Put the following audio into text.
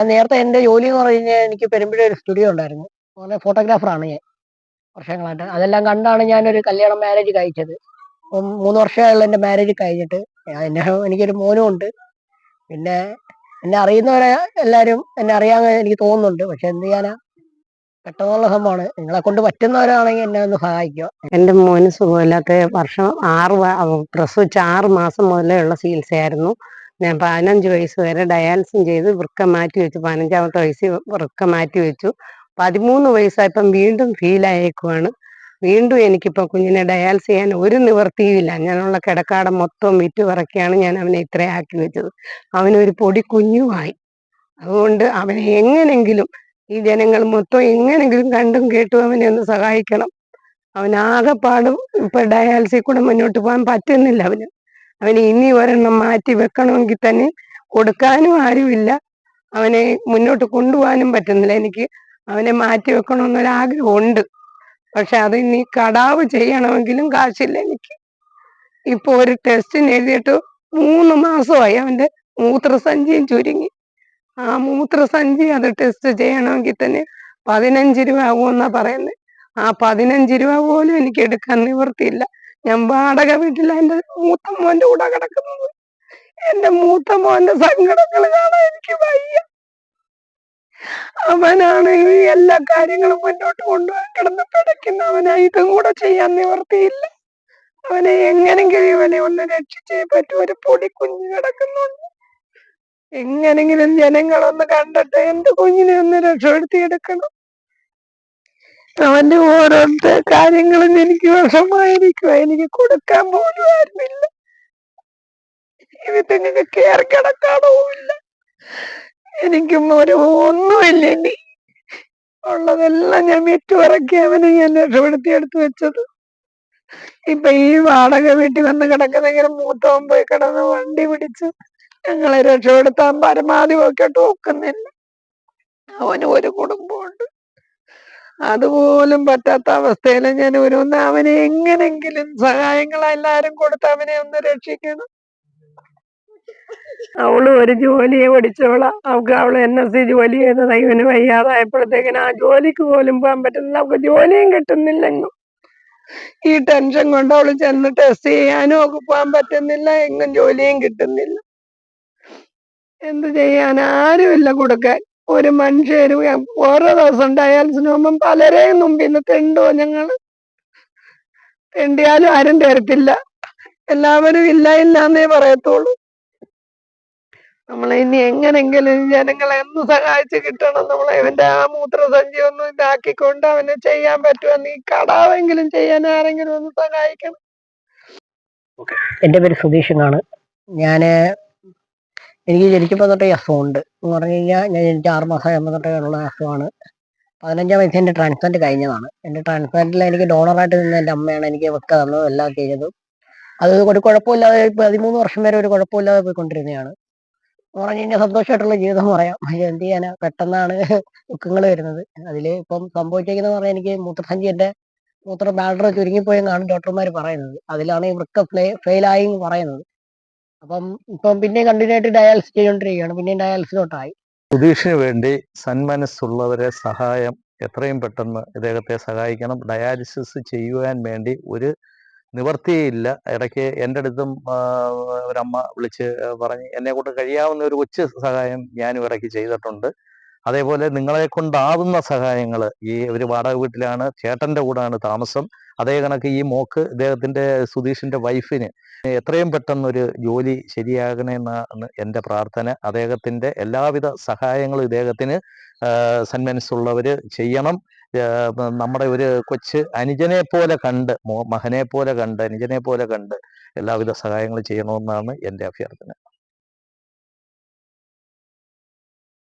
നേരത്തെ എന്റെ ജോലി എന്ന് പറഞ്ഞു കഴിഞ്ഞാൽ എനിക്ക് പെരുമ്പഴ ഒരു സ്റ്റുഡിയോ ഉണ്ടായിരുന്നു. അങ്ങനെ ഫോട്ടോഗ്രാഫറാണ് ഞാൻ വർഷങ്ങളായിട്ട്. അതെല്ലാം കണ്ടാണ് ഞാനൊരു കല്യാണം മാരേജ് കഴിച്ചത്. അപ്പം മൂന്ന് വർഷമായുള്ള എന്റെ മാരേജ് കഴിഞ്ഞിട്ട് എന്നെ എനിക്കൊരു മോനും ഉണ്ട്. പിന്നെ എന്നെ അറിയുന്നവരെ എല്ലാവരും എന്നെ അറിയാൻ എനിക്ക് തോന്നുന്നുണ്ട്. പക്ഷെ എന്ത് ചെയ്യാനാ? പെട്ടെന്നുള്ള സംഭവമാണ്. നിങ്ങളെ കൊണ്ട് പറ്റുന്നവരാണെങ്കിൽ എന്നെ ഒന്ന് സഹായിക്കുക എന്റെ മോന് സുഖമില്ലാത്ത വർഷം ആറ് പ്രസവിച്ച ആറ് മാസം മുതലേ ഉള്ള ചികിത്സയായിരുന്നു. ഞാൻ പതിനഞ്ച് വയസ്സ് വരെ ഡയാലിസിസ് ചെയ്ത് വൃക്ക മാറ്റി വെച്ചു. പതിനഞ്ചാമത്തെ വയസ്സിൽ വൃക്ക മാറ്റി വെച്ചു. പതിമൂന്ന് വയസ്സായപ്പം വീണ്ടും ഫീലായേക്കുവാണ് വീണ്ടും എനിക്കിപ്പോൾ കുഞ്ഞിനെ ഡയാലിസ് ചെയ്യാൻ ഒരു നിവർത്തിയുമില്ല ഞാനുള്ള കിടക്കാടം മൊത്തം വിറ്റ് പറക്കിയാണ് ഞാൻ അവനെ ഇത്രയാക്കി വെച്ചത്. അവനൊരു പൊടി കുഞ്ഞുമായി. അതുകൊണ്ട് അവനെ എങ്ങനെങ്കിലും ഈ ജനങ്ങൾ മൊത്തം എങ്ങനെങ്കിലും കണ്ടും കേട്ടും അവനെ ഒന്ന് സഹായിക്കണം. അവനാകെപ്പാടും ഇപ്പൊ ഡയാലിസിൽ കൂടെ മുന്നോട്ട് പോകാൻ പറ്റുന്നില്ല അവന്. അവന് ഇനി ഒരെണ്ണം മാറ്റി വെക്കണമെങ്കിൽ തന്നെ കൊടുക്കാനും ആരുമില്ല. അവനെ മുന്നോട്ട് കൊണ്ടുപോകാനും പറ്റുന്നില്ല. എനിക്ക് അവനെ മാറ്റി വെക്കണമെന്നൊരാഗ്രഹമുണ്ട്. പക്ഷെ അത് ഇനി കടാവ് ചെയ്യണമെങ്കിലും കാശില്ല എനിക്ക്. ഇപ്പൊ ഒരു ടെസ്റ്റിന് എഴുതിയിട്ട് മൂന്ന് മാസമായി അവന്റെ മൂത്രസഞ്ചിയും ചുരുങ്ങി. ആ മൂത്രസഞ്ചി അത് ടെസ്റ്റ് ചെയ്യണമെങ്കിൽ തന്നെ പതിനഞ്ച് രൂപ ആകുമെന്നാ പറയുന്നത്. ആ പതിനഞ്ച് രൂപ പോലും എനിക്ക് എടുക്കാൻ നിവൃത്തിയില്ല. ഞാൻ വാടക വീട്ടില എന്റെ മൂത്ത മോന്റെ കൂടെ കിടക്കുന്നത്. എന്റെ മൂത്ത മോന്റെ സങ്കടങ്ങൾ കാണാൻ എനിക്ക് വയ്യ. അവനാണ് ഈ എല്ലാ കാര്യങ്ങളും മുന്നോട്ട് കൊണ്ടുപോകാൻ കിടന്ന് പിടയ്ക്കുന്ന അവനാ ഇതും കൂടെ ചെയ്യാൻ നിവർത്തിയില്ല അവനെ എങ്ങനെങ്കിലും ഇവനെ ഒന്ന് രക്ഷിച്ചേ പറ്റൂ. ഒരു പൊടി കുഞ്ഞു കിടക്കുന്നുണ്ട്. എങ്ങനെങ്കിലും ജനങ്ങളൊന്ന് കണ്ടിട്ട് എന്റെ കുഞ്ഞിനെ ഒന്ന് രക്ഷപ്പെടുത്തിയെടുക്കണം? അവന്റെ ഓരോ കാര്യങ്ങളും എനിക്ക് വിഷമായിരിക്കും എനിക്ക് കൊടുക്കാൻ പോലും ആരുമില്ല. ഇതിങ്ങൾക്ക് കയറി കിടക്കാണവുമില്ല എനിക്കും ഒരു ഒന്നുമില്ല ഇനി. ഉള്ളതെല്ലാം ഞാൻ വിറ്റുപറക്കി അവനെ ഞാൻ രക്ഷപ്പെടുത്തി എടുത്തു വെച്ചത്. ഇപ്പൊ ഈ വാടക വീട്ടിൽ വന്ന് കിടക്കുന്നെങ്കിലും മൂത്തവൻ പോയി കിടന്ന് വണ്ടി പിടിച്ച് ഞങ്ങളെ രക്ഷപ്പെടുത്താൻ പരമാവധി നോക്കിയിട്ട് നോക്കുന്നില്ല അവന് ഒരു കുടുംബമുണ്ട് അതുപോലും പറ്റാത്ത അവസ്ഥയിൽ ഞാൻ ഒരു ഒന്ന് അവനെ എങ്ങനെങ്കിലും സഹായങ്ങൾ എല്ലാരും കൊടുത്ത് അവനെ ഒന്ന് രക്ഷിക്കണം. അവൾ ഒരു ജോലിയെ പഠിച്ചോളാം അവൾക്ക് അവൾ എൻ എസ് സി ജോലി ചെയ്തത് ഇവന് വയ്യാതായപ്പോഴത്തേക്കിന് ആ ജോലിക്ക് പോലും പോകാൻ പറ്റുന്നില്ല. അവൾക്ക് ജോലിയും കിട്ടുന്നില്ലെങ്ങും ഈ ടെൻഷൻ കൊണ്ട് അവൾ ചെന്ന് ടെസ്റ്റ് ചെയ്യാനും ഒക്കെ പോകാൻ പറ്റുന്നില്ല. എങ്ങും ജോലിയും കിട്ടുന്നില്ല. എന്ത് ചെയ്യാൻ ആരുമില്ല കൊടുക്കാൻ. ഒരു മനുഷ്യരും ഓരോ ദിവസം ഡയാലിസിന് പോകുമ്പം പലരെയും മുമ്പിന്ന് തെണ്ടോ ഞങ്ങൾ. തെണ്ടിയാലും ആരും തരത്തില്ല. എല്ലാവരും ഇല്ല ഇല്ല എന്നേ പറയത്തുള്ളൂ. നമ്മളെ ഇനി എങ്ങനെങ്കിലും ജനങ്ങളെ ഒന്ന് സഹായിച്ച് കിട്ടണം. നമ്മളെ ഇവന്റെ ആ മൂത്രസഞ്ചി ഒന്ന് ഇതാക്കിക്കൊണ്ട് അവനെ ചെയ്യാൻ പറ്റുമെന്ന് ഈ കടാവെങ്കിലും ചെയ്യാൻ ആരെങ്കിലും ഒന്ന് സഹായിക്കണം. എന്റെ പേര് സുധീഷ് എന്നാണ്. ഞാൻ എനിക്ക് ജനിക്കുമ്പോൾ തൊട്ടേ ഈ അസുഖമുണ്ട് എന്ന് പറഞ്ഞു കഴിഞ്ഞാൽ ഞാൻ ജനിച്ച ആറ് മാസം ആകുമ്പോൾ തൊട്ടേ ഉള്ള അസുഖമാണ്. പതിനഞ്ചാം വയസ്സിൽ എന്റെ ട്രാൻസ്പ്ലാന്റ് കഴിഞ്ഞതാണ്. എന്റെ ട്രാൻസ്പ്ലാന്റിൽ എനിക്ക് ഡോണറായിട്ട് നിന്ന് എന്റെ അമ്മയാണ് എനിക്ക് വെക്ക തന്നതും എല്ലാം ചെയ്തതും. അത് ഒരു കുഴപ്പമില്ലാതെ പതിമൂന്ന് വർഷം വരെ ഒരു കുഴപ്പമില്ലാതെ പോയിക്കൊണ്ടിരുന്നതാണ്. എന്ന് പറഞ്ഞു കഴിഞ്ഞാൽ സന്തോഷമായിട്ടുള്ള ജീവിതം പറയാം. എന്ത് ചെയ്യാനാ? പെട്ടെന്നാണ് ദുഃഖങ്ങൾ വരുന്നത്. അതിൽ ഇപ്പം സംഭവിച്ചേക്കുന്നത് പറഞ്ഞാൽ എനിക്ക് മൂത്രസഞ്ചി എന്റെ മൂത്ര ബാഡർ ചുരുങ്ങിപ്പോയെന്നാണ് ഡോക്ടർമാർ പറയുന്നത്. അതിലാണ് ഈ വൃക്ക ഫെയിലായി പറയുന്നത്. അപ്പം ഇപ്പം പിന്നെയും കണ്ടിന്യൂ ആയിട്ട് ഡയാലിസിസ് ചെയ്തുകൊണ്ടിരിക്കുകയാണ് പിന്നെയും ഡയാലിസിലോട്ടായി സുധീഷിന് വേണ്ടി സന്മനസ്സുള്ളവരെ സഹായം എത്രയും പെട്ടെന്ന് ഇദ്ദേഹത്തെ സഹായിക്കണം. ഡയാലിസിസ് ചെയ്യുവാൻ വേണ്ടി ഒരു നിവർത്തിയില്ല ഇടയ്ക്ക് എന്റെ അടുത്തും ഒരമ്മ വിളിച്ച് പറഞ്ഞ് എന്നെ കൊണ്ട് കഴിയാവുന്ന ഒരു കൊച്ചു സഹായം ഞാനും ഇടയ്ക്ക് ചെയ്തിട്ടുണ്ട്. അതേപോലെ നിങ്ങളെ കൊണ്ടാവുന്ന സഹായങ്ങൾ ഈ ഒരു വാടക വീട്ടിലാണ് ചേട്ടന്റെ കൂടാണ് താമസം. അതേ കണക്ക് ഈ മോക്ക് ഇദ്ദേഹത്തിന്റെ സുധീഷിന്റെ വൈഫിന് എത്രയും പെട്ടെന്നൊരു ജോലി ശരിയാകണമെന്നാണ് എന്റെ പ്രാർത്ഥന. അദ്ദേഹത്തിന്റെ എല്ലാവിധ സഹായങ്ങളും ഇദ്ദേഹത്തിന് സന്മനസ്സുള്ളവർ ചെയ്യണം. നമ്മുടെ ഒരു കൊച്ച് അനുജനെ പോലെ കണ്ട് മകനെ പോലെ കണ്ട് അനുജനെ പോലെ കണ്ട് എല്ലാവിധ സഹായങ്ങളും ചെയ്യണമെന്നാണ് എന്റെ അഭ്യർത്ഥന.